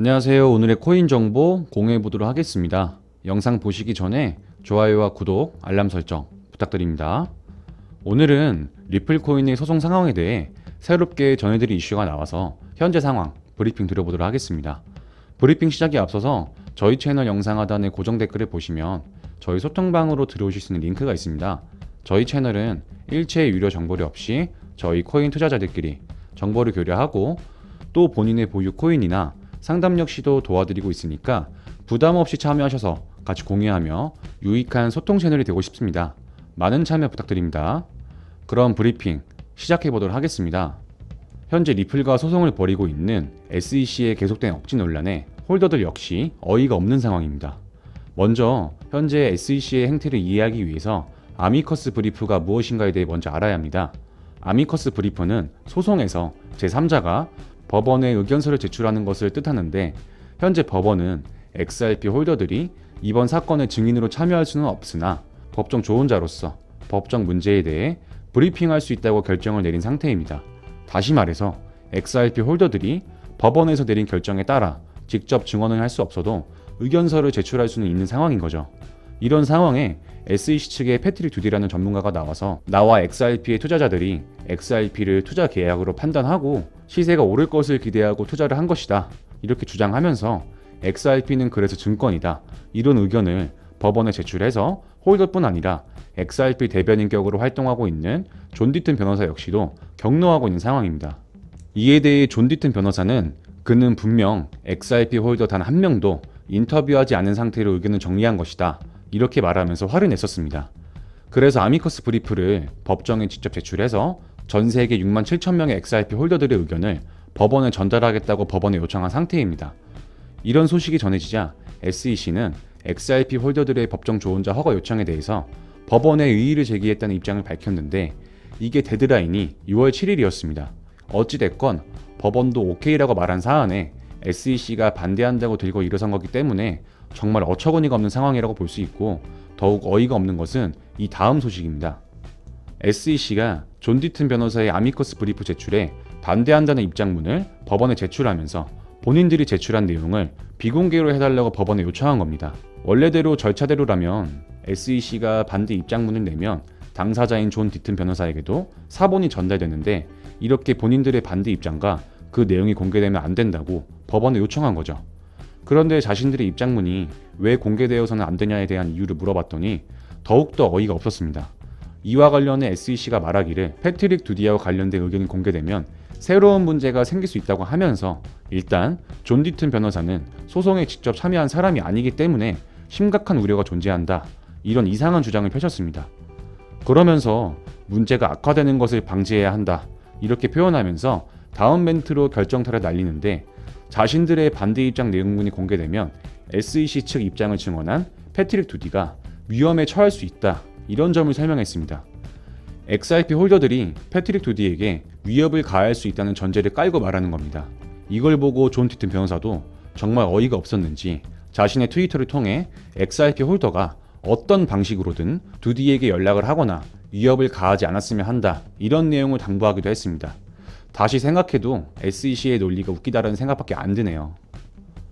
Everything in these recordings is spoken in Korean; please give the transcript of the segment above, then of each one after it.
안녕하세요. 오늘의 코인 정보 공유해 보도록 하겠습니다. 영상 보시기 전에 좋아요와 구독, 알람 설정 부탁드립니다. 오늘은 리플 코인의 소송 상황에 대해 새롭게 전해드릴 이슈가 나와서 현재 상황 브리핑 드려보도록 하겠습니다. 브리핑 시작에 앞서서 저희 채널 영상 하단의 고정 댓글을 보시면 저희 소통방으로 들어오실 수 있는 링크가 있습니다. 저희 채널은 일체 유료 정보료 없이 저희 코인 투자자들끼리 정보를 교류하고 또 본인의 보유 코인이나 상담 역시도 도와드리고 있으니까 부담 없이 참여하셔서 같이 공유하며 유익한 소통 채널이 되고 싶습니다. 많은 참여 부탁드립니다. 그럼 브리핑 시작해 보도록 하겠습니다. 현재 리플과 소송을 벌이고 있는 SEC의 계속된 억지 논란에 홀더들 역시 어이가 없는 상황입니다. 먼저 현재 SEC의 행태를 이해하기 위해서 아미커스 브리프가 무엇인가에 대해 먼저 알아야 합니다. 아미커스 브리프는 소송에서 제3자가 법원에 의견서를 제출하는 것을 뜻하는데 현재 법원은 XRP 홀더들이 이번 사건의 증인으로 참여할 수는 없으나 법정 조언자로서 법정 문제에 대해 브리핑할 수 있다고 결정을 내린 상태입니다. 다시 말해서 XRP 홀더들이 법원에서 내린 결정에 따라 직접 증언을 할 수 없어도 의견서를 제출할 수는 있는 상황인 거죠. 이런 상황에 SEC 측의 패트릭 두디라는 전문가가 나와서 나와 XRP의 투자자들이 XRP를 투자 계약으로 판단하고 시세가 오를 것을 기대하고 투자를 한 것이다. 이렇게 주장하면서 XRP는 그래서 증권이다. 이런 의견을 법원에 제출해서 홀더뿐 아니라 XRP 대변인 격으로 활동하고 있는 존 디튼 변호사 역시도 격노하고 있는 상황입니다. 이에 대해 존 디튼 변호사는 그는 분명 XRP 홀더 단 한 명도 인터뷰하지 않은 상태로 의견을 정리한 것이다. 이렇게 말하면서 화를 냈었습니다. 그래서 아미커스 브리프를 법정에 직접 제출해서 전 세계 6만 7천 명의 XRP 홀더들의 의견을 법원에 전달하겠다고 법원에 요청한 상태입니다. 이런 소식이 전해지자 SEC는 XRP 홀더들의 법정 조언자 허가 요청에 대해서 법원에 의의를 제기했다는 입장을 밝혔는데 이게 데드라인이 6월 7일이었습니다. 어찌됐건 법원도 오케이라고 말한 사안에 SEC가 반대한다고 들고 일어선 거기 때문에 정말 어처구니가 없는 상황이라고 볼 수 있고 더욱 어이가 없는 것은 이 다음 소식입니다. SEC가 존 디튼 변호사의 아미커스 브리프 제출에 반대한다는 입장문을 법원에 제출하면서 본인들이 제출한 내용을 비공개로 해달라고 법원에 요청한 겁니다. 원래대로 절차대로라면 SEC가 반대 입장문을 내면 당사자인 존 디튼 변호사에게도 사본이 전달되는데 이렇게 본인들의 반대 입장과 그 내용이 공개되면 안 된다고 법원에 요청한 거죠. 그런데 자신들의 입장문이 왜 공개되어서는 안 되냐에 대한 이유를 물어봤더니 더욱더 어이가 없었습니다. 이와 관련해 SEC가 말하기를 패트릭 두디아와 관련된 의견이 공개되면 새로운 문제가 생길 수 있다고 하면서 일단 존 디튼 변호사는 소송에 직접 참여한 사람이 아니기 때문에 심각한 우려가 존재한다. 이런 이상한 주장을 펼쳤습니다. 그러면서 문제가 악화되는 것을 방지해야 한다. 이렇게 표현하면서 다음 멘트로 결정타를 날리는데 자신들의 반대 입장 내용문이 공개되면 SEC 측 입장을 증언한 패트릭 두디가 위험에 처할 수 있다. 이런 점을 설명했습니다. XRP 홀더들이 패트릭 두디에게 위협을 가할 수 있다는 전제를 깔고 말하는 겁니다. 이걸 보고 존 티튼 변호사도 정말 어이가 없었는지 자신의 트위터를 통해 XRP 홀더가 어떤 방식으로든 두디에게 연락을 하거나 위협을 가하지 않았으면 한다. 이런 내용을 당부하기도 했습니다. 다시 생각해도 SEC의 논리가 웃기다라는 생각밖에 안 드네요.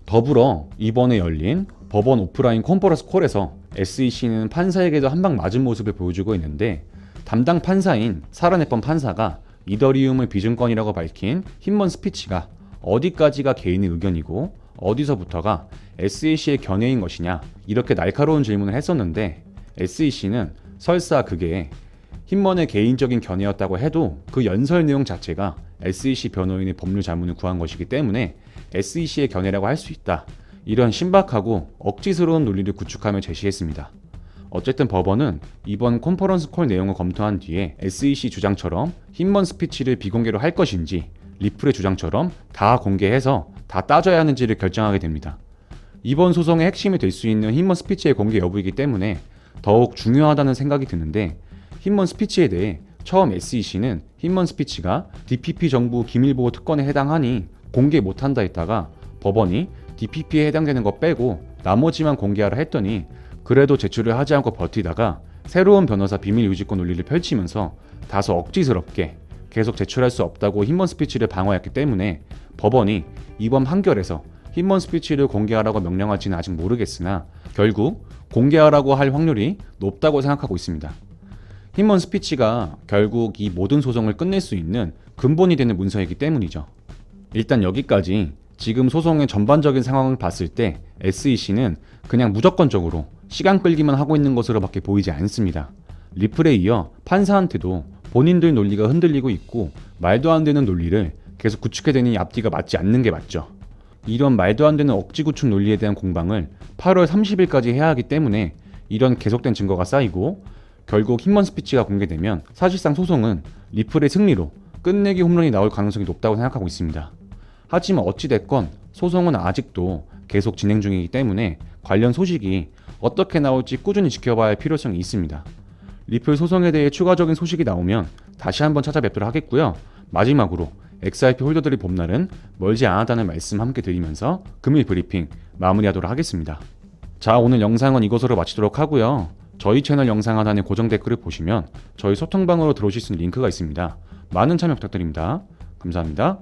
더불어 이번에 열린 법원 오프라인 컨퍼런스 콜에서 SEC는 판사에게도 한 방 맞은 모습을 보여주고 있는데 담당 판사인 사라네뻔 판사가 이더리움을 비증권이라고 밝힌 힘먼 스피치가 어디까지가 개인의 의견이고 어디서부터가 SEC의 견해인 것이냐 이렇게 날카로운 질문을 했었는데 SEC는 설사 그게 힘먼의 개인적인 견해였다고 해도 그 연설 내용 자체가 SEC 변호인의 법률 자문을 구한 것이기 때문에 SEC의 견해라고 할 수 있다. 이런 신박하고 억지스러운 논리를 구축하며 제시했습니다. 어쨌든 법원은 이번 컨퍼런스 콜 내용을 검토한 뒤에 SEC 주장처럼 힘먼 스피치를 비공개로 할 것인지 리플의 주장처럼 다 공개해서 다 따져야 하는지를 결정하게 됩니다. 이번 소송의 핵심이 될 수 있는 힘먼 스피치의 공개 여부이기 때문에 더욱 중요하다는 생각이 드는데 힘먼 스피치에 대해 처음 SEC는 힘먼 스피치가 DPP 정부 기밀보호 특권에 해당하니 공개 못한다 했다가 법원이 DPP에 해당되는 거 빼고 나머지만 공개하라 했더니 그래도 제출을 하지 않고 버티다가 새로운 변호사 비밀 유지권 논리를 펼치면서 다소 억지스럽게 계속 제출할 수 없다고 힘먼 스피치를 방어했기 때문에 법원이 이번 판결에서 힘먼 스피치를 공개하라고 명령할지는 아직 모르겠으나 결국 공개하라고 할 확률이 높다고 생각하고 있습니다. 힘먼 스피치가 결국 이 모든 소송을 끝낼 수 있는 근본이 되는 문서이기 때문이죠. 일단 여기까지 지금 소송의 전반적인 상황을 봤을 때 SEC는 그냥 무조건적으로 시간 끌기만 하고 있는 것으로밖에 보이지 않습니다. 리플에 이어 판사한테도 본인들 논리가 흔들리고 있고 말도 안 되는 논리를 계속 구축해대니 앞뒤가 맞지 않는 게 맞죠. 이런 말도 안 되는 억지 구축 논리에 대한 공방을 8월 30일까지 해야 하기 때문에 이런 계속된 증거가 쌓이고 결국 힘먼 스피치가 공개되면 사실상 소송은 리플의 승리로 끝내기 홈런이 나올 가능성이 높다고 생각하고 있습니다. 하지만 어찌됐건 소송은 아직도 계속 진행 중이기 때문에 관련 소식이 어떻게 나올지 꾸준히 지켜봐야 할 필요성이 있습니다. 리플 소송에 대해 추가적인 소식이 나오면 다시 한번 찾아뵙도록 하겠고요. 마지막으로 XRP 홀더들의 봄날은 멀지 않았다는 말씀 함께 드리면서 금일 브리핑 마무리하도록 하겠습니다. 자, 오늘 영상은 이것으로 마치도록 하고요. 저희 채널 영상 하단의 고정 댓글을 보시면 저희 소통방으로 들어오실 수 있는 링크가 있습니다. 많은 참여 부탁드립니다. 감사합니다.